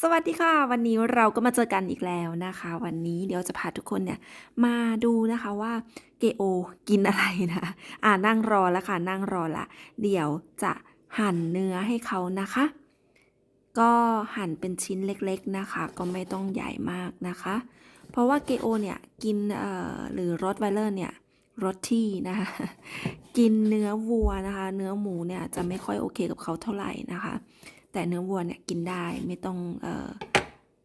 สวัสดีค่ะ วันนี้เราก็มาเจอกันอีกแล้วนะคะ วันนี้เดี๋ยวจะพาทุกคนเนี่ยมาดูนะคะว่าเกโอกินอะไรนะอ่านั่งรอแล้วค่ะนั่งรอละเดี๋ยวจะหั่นเนื้อให้เขานะคะ ก็หั่นเป็นชิ้นเล็กๆนะคะ ก็ไม่ต้องใหญ่มากนะคะ เพราะว่าเกโอเนี่ยกินเอ่อหรือรสไวเลอร์เนี่ยรสที่นะคะ กินเนื้อวัวนะคะ เนื้อหมูเนี่ยจะไม่ค่อยโอเคกับเขาเท่าไหร่นะคะ แต่เนื้อวัวเนี่ยกินได้ไม่ต้องเอ่อ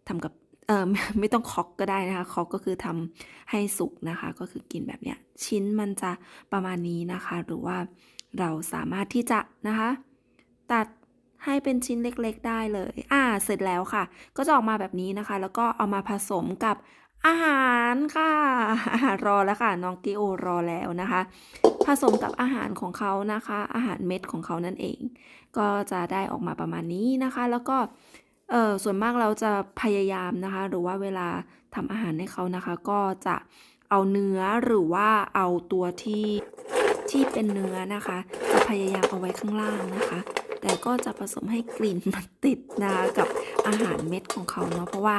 ทำกับเออไม่ต้องคอกก็ได้นะคะคอกก็คือทำให้สุกนะคะ ก็คือกินแบบเนี้ยชิ้นมันจะประมาณนี้นะคะ หรือว่าเราสามารถที่จะนะคะ ตัดให้เป็นชิ้นเล็กๆได้เลย อ่า เสร็จแล้วค่ะ ก็จะออกมาแบบนี้นะคะ แล้วก็เอามาผสมกับอาหารค่ะ รอแล้วค่ะ น้องกิโอรอแล้วนะคะ สมกับอาหารของเขานะคะ อาหารเม็ดของเขานั่นเอง ก็จะได้ออกมาประมาณนี้นะคะ แล้วก็เออส่วนมากเราจะพยายามนะคะ หรือว่าเวลาทำอาหารให้เขานะคะ ก็จะเอาเนื้อหรือว่าเอาตัวที่ที่เป็นเนื้อนะคะ จะพยายามเอาไว้ข้างล่างนะคะ แต่ก็จะผสมให้กลิ่นมันติดนะคะกับอาหารเม็ดของเขาเนาะเพราะว่า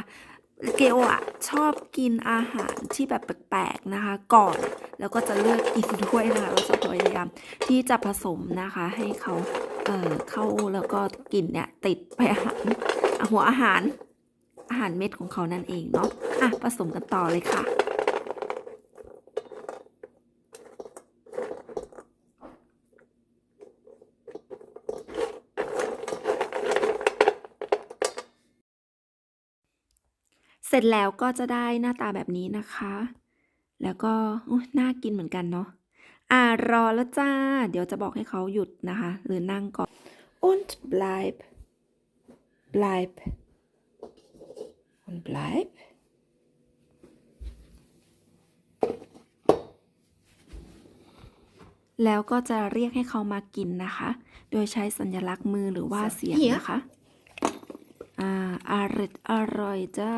เกโออะชอบกินอาหารที่แบบแปลกๆนะคะ ก่อน แล้วก็จะเลือกกินด้วยนะคะก็จะพยายามที่จะผสมนะคะ ให้เขาเอ่อเข้าแล้วก็กลิ่นเนี่ยติดไปอาหารหัวอาหารอาหารเม็ดของเขานั่นเองเนาะอะผสมกันต่อเลยค่ะเสร็จแล้วก็จะได้หน้าตาแบบนี้นะคะ แล้วก็อุ๊ยน่ากินเหมือนกันเนาะอ่ารอแล้วจ้า เดี๋ยวจะบอกให้เขาหยุดนะคะ หรือนั่งก่อน und bleib bleib und bleib แล้วก็จะเรียกให้เขามากินนะคะ โดยใช้สัญลักษณ์มือหรือว่าเสียงนะคะ อ่าอร่อยอร่อยจ้า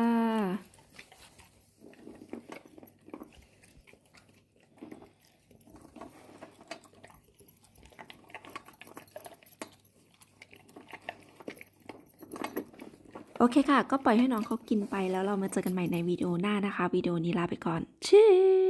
โอเคค่ะ ก็ปล่อยให้น้องเขากินไปแล้วเรามาเจอกันใหม่ในวิดีโอหน้านะคะ วิดีโอนี้ลาไปก่อนชื่อ